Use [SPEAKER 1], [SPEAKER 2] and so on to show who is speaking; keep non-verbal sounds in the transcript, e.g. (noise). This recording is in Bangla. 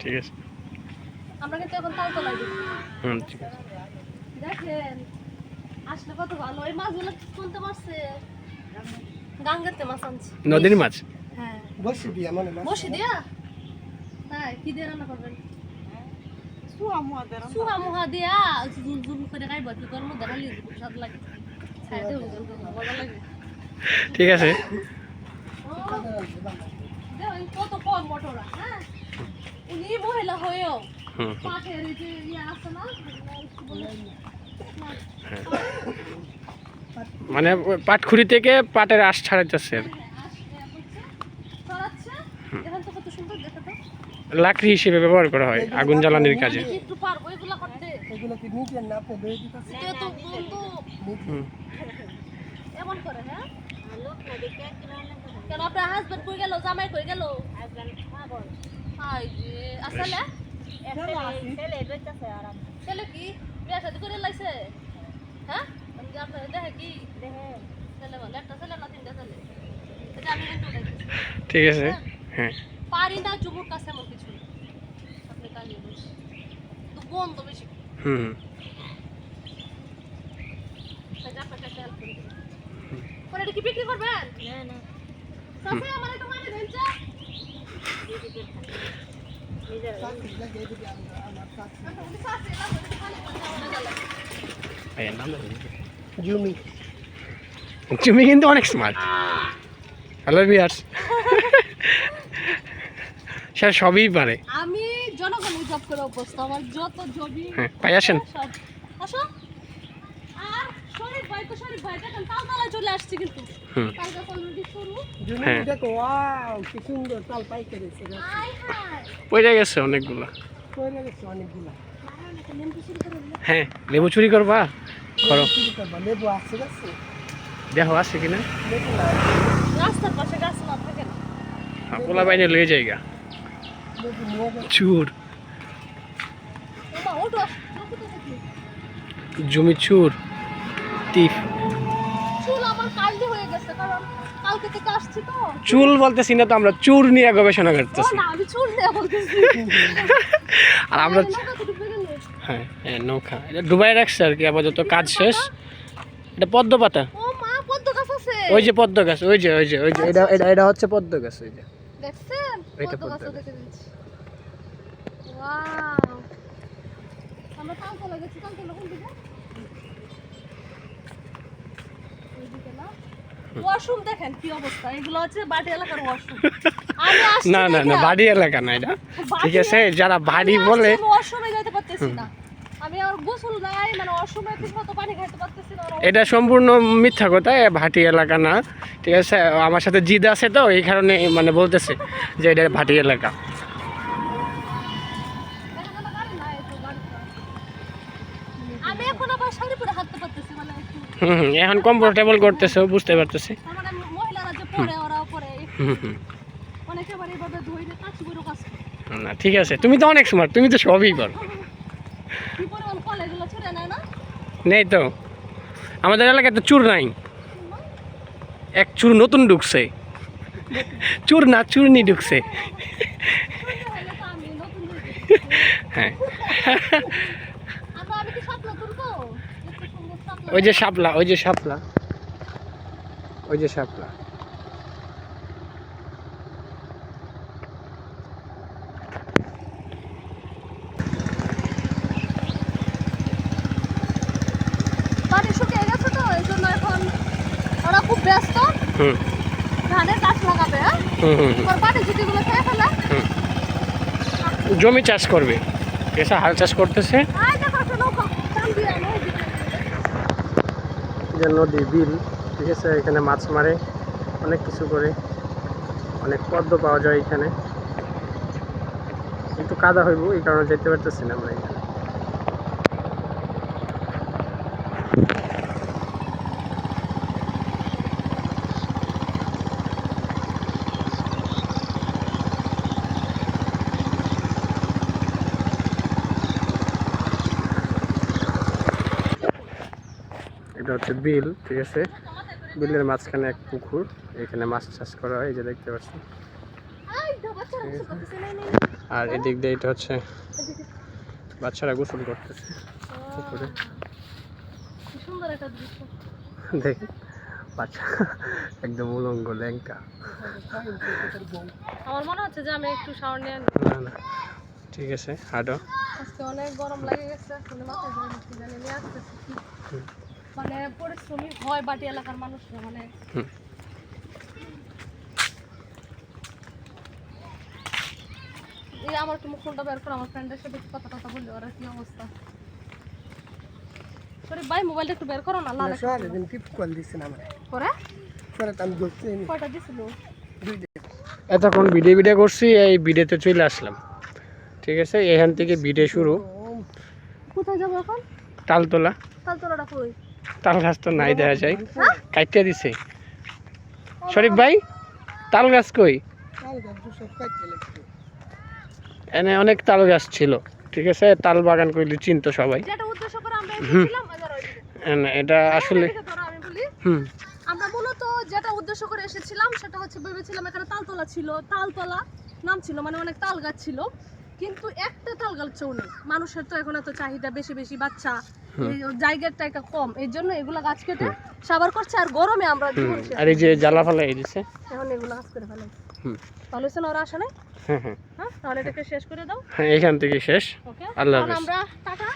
[SPEAKER 1] ঠিক আছে।
[SPEAKER 2] আমরা কিন্তু এখন তালতলায়
[SPEAKER 1] হুম ঠিক আছে।
[SPEAKER 2] দেখেন আসলে কত ভালো। এই মাছগুলো কোনতে মারছে গাঙ্গেতে মাছ আনছি।
[SPEAKER 1] নদীর মাছ?
[SPEAKER 2] হ্যাঁ।
[SPEAKER 3] বসে দিয়া মনে
[SPEAKER 2] বসে দিয়া? হ্যাঁ কি দিয়ে রান্না করবেন? সুহা মুহা দিয়া জুল জুল করে খাইব কি গরম মধ্যে খালি স্বাদ লাগে। খাই দেবো মজা লাগে।
[SPEAKER 1] ঠিক আছে।
[SPEAKER 2] কত কম মোটরা হ্যাঁ? উনি মহিলা হয়েও। এই যে ইয়ে আছে না?
[SPEAKER 1] হ্যাঁ। মানে ওই পাটখুরি থেকে পাটের আশ ছাড়াইতেছে
[SPEAKER 2] দেখো তো।
[SPEAKER 1] লাকড়ি হিসেবে ব্যবহার করা হয় আগুন জ্বালানির কাজে।
[SPEAKER 2] আমি একটু পারব এগুলো করতে?
[SPEAKER 3] এগুলো কি নিজের না আপনি বেয়ে দিতেছে?
[SPEAKER 2] এটা তো বন্ধু।
[SPEAKER 1] হুম।
[SPEAKER 2] এমন করে হ্যাঁ? কেন আপনার হাজবেন্ড কই গেল? জামাই কই গেল? আসলে? ছেলে কি? বিয়া শাদি করে লাইছে? হ্যাঁ? আপনার দেখে কি? ছেলে বলে একটা ছেলে না তিনটা ছেলে? এটা আমি কিন্তু
[SPEAKER 1] ঠিক আছে। হ্যাঁ।
[SPEAKER 2] পারি না জুমুর কাছে এমন কিছু। আপনি কালি তো তো বেশি।
[SPEAKER 1] হুম।
[SPEAKER 2] পরে এটা কি বিক্রি করবেন? আমার
[SPEAKER 1] না।
[SPEAKER 3] জমি
[SPEAKER 1] তুমি কিন্তু অনেক স্মার্ট হ্যালো বিয়ার্স সে সবই পারে।
[SPEAKER 2] আমি জনগণ জব করে অভ্যস্ত আমার যত
[SPEAKER 1] হ্যাঁ পাই আসেন।
[SPEAKER 2] আসো। শরীফ ভাই তো শরীফ ভাই দেখেন তালতলায় চলে আসছে কিন্তু।
[SPEAKER 1] হুম।
[SPEAKER 2] অলরেডি শুরু
[SPEAKER 1] হ্যাঁ।
[SPEAKER 3] দেখো ওয়াও কি সুন্দর তাল পাই করেছে
[SPEAKER 2] আয় হায়।
[SPEAKER 1] পড়ে গেছে অনেকগুলো।
[SPEAKER 3] গেছে
[SPEAKER 2] দিলে
[SPEAKER 1] হ্যাঁ লেবু চুরি করবা? করো।
[SPEAKER 3] করবা লেবু আছে গেছে
[SPEAKER 1] দেখো আছে কিনা
[SPEAKER 3] না?
[SPEAKER 2] রাস্তার পাশে গাছ না থাকে না।
[SPEAKER 1] পোলা বাইনে লয়ে যাইগা। চুর। জমি চুর। টিপ
[SPEAKER 2] চুল
[SPEAKER 1] বলতেছি না তো আমরা চুর নিয়ে গবেষণা করতেছি। (laughs) আর আমরা। হ্যাঁ হ্যাঁ নৌকা। এটা ডুবাই রাখছে আর কি আপাতত কাজ শেষ। এটা পদ্ম পাতা। ওই যে পদ্ম গাছ ওই যে ওই যে ওই যে এটা এটা এটা হচ্ছে পদ্ম গাছ ওই যে।
[SPEAKER 2] দেখছেন?
[SPEAKER 1] এইটা
[SPEAKER 2] পদ্ম গাছ
[SPEAKER 1] পদ্ম গাছ।
[SPEAKER 2] দেখে দিচ্ছি ওয়াও আমরা তালতলা গেছি তালতলা কোন দিকে ওইদিকে না ওয়াশরুম দেখেন কি অবস্থা? এগুলো হচ্ছে বাটি এলাকার ওয়াশরুম আমি (laughs) আসছি
[SPEAKER 1] না না না। বাড়ি এলাকা না এটা। ঠিক আছে যারা বাড়ি বলে
[SPEAKER 2] ওয়াশরুমে যাইতে পারতেছি না। আমি আর গোসল নাই মানে ওয়াশরুমে ঠিক পানি খাইতে পারতেছি না।
[SPEAKER 1] এটা সম্পূর্ণ মিথ্যা কথা ভাটি এলাকা না। ঠিক আছে আমার সাথে জিদ আছে তো এই কারণে মানে বলতেছে যে এটা ভাটি এলাকা।
[SPEAKER 2] এখন আবার শাড়ি পরে হাঁটতে পারতেছি মানে একটু
[SPEAKER 1] হুম হুম এখন কমফোর্টেবল করতেছে বুঝতে পারতেছি।
[SPEAKER 2] তার মহিলারা যে পরে ওরাও পরে।
[SPEAKER 1] হুম হুম।
[SPEAKER 2] অনেকে আবার এইভাবে ধইরে কাছি করে কাজ
[SPEAKER 1] না ঠিক আছে তুমি তো অনেক স্মার্ট তুমি তো সবই
[SPEAKER 2] না?
[SPEAKER 1] নেই তো। আমাদের এলাকায় তো চুর নাই। এক চুর নতুন ঢুকছে। চুর না চুরনি ঢুকছে। হ্যাঁ। ওই যে শাপলা ওই যে শাপলা। ওই যে শাপলা।
[SPEAKER 2] পানি শুকিয়ে গেছে তো এই জন্য এখন ওরা খুব ব্যস্ত। ধানের গাছ লাগাবে হ্যাঁ?
[SPEAKER 1] জমি চাষ করবে। আছে হাল চাষ করতেছে
[SPEAKER 2] আয় দেখো একটা নৌকা টান দিয়ে আনো ওইদিকে।
[SPEAKER 1] যে নদী, বিল, ঠিক আছে? এখানে মাছ মারে, অনেক কিছু করে। অনেক পদ্ম পাওয়া যায় এখানে। একটু কাদা হইব, এই কারণে যেতে পারতেছি না আমরা এখানে। এটা হচ্ছে বিল ঠিক আছে? বিলের মাঝখানে এক পুকুর এখানে মাছ চাষ করা হয় এই যে দেখতে পাচ্ছি। আর এদিক দিয়ে এটা হচ্ছে বাচ্চারা গোসল করতেছে পুকুরে। দেখি বাচ্চা একদম উলঙ্গ ল্যাংকা
[SPEAKER 2] আমার মনে হচ্ছে যে আমি একটু শাওয়ার নিয়ে
[SPEAKER 1] না না। ঠিক আছে হাঁটো।
[SPEAKER 2] আজকে অনেক গরম লাগে গেছে মাথায় জানি নিয়ে আসতেছি। মানে পরিশ্রমী হয় বাটি এলাকার মানুষরা মানে এই আমার একটু মুখটা বের করে আমার ফ্রেন্ডের সাথে একটু কথা কথা বললি ওরা কি অবস্থা? সরি ভাই মোবাইলটা একটু বের করো না লাল একটা
[SPEAKER 3] সরে দিন টিপ কল আমার।
[SPEAKER 2] করে?
[SPEAKER 3] সরে আমি ধরছি।
[SPEAKER 2] কয়টা দিছিল?
[SPEAKER 1] এতক্ষণ ভিডিও ভিডিও করছি এই ভিডিওতে চলে আসলাম। ঠিক আছে এখান থেকে ভিডিও শুরু।
[SPEAKER 2] কোথায় যাব এখন?
[SPEAKER 1] তালতলা।
[SPEAKER 2] তালতলাটা কই?
[SPEAKER 1] তাল গাছ তো নাই দেখা যায়। কাইটা দিছে। শরীফ ভাই তাল গাছ কই?
[SPEAKER 3] গাছ কাটতে
[SPEAKER 1] এনে অনেক তাল গাছ ছিল ঠিক আছে? তাল বাগান করলে চিনতো সবাই। এটা আসলে
[SPEAKER 2] আমি বলি।
[SPEAKER 1] হুম।
[SPEAKER 2] আমরা মূলত যেটা উদ্দেশ্য করে এসেছিলাম সেটা হচ্ছে ভেবেছিলাম এখানে তালতলা ছিল। তালতলা নাম ছিল মানে অনেক তাল গাছ ছিল। কিন্তু একটা তাল গাছও নেই। মানুষের তো এখন এত চাহিদা বেশি বেশি বাচ্চা জায়গার টাকা কম। এর জন্য এগুলা গাছ কেটে সাবার করছে আর গরমে আমরা
[SPEAKER 1] আর এই যে জ্বালা ফালা এই দিছে?
[SPEAKER 2] এখন এগুলো গাছ করে ফেলাই। ভালো হয়েছে না ওরা আসে নাই?
[SPEAKER 1] হ্যাঁ হ্যাঁ।
[SPEAKER 2] হ্যাঁ তাহলে এটাকে শেষ করে দাও।
[SPEAKER 1] হ্যাঁ এখান থেকে শেষ।
[SPEAKER 2] ওকে।
[SPEAKER 1] আল্লাহ হাফেজ।
[SPEAKER 2] আমরা টাটা।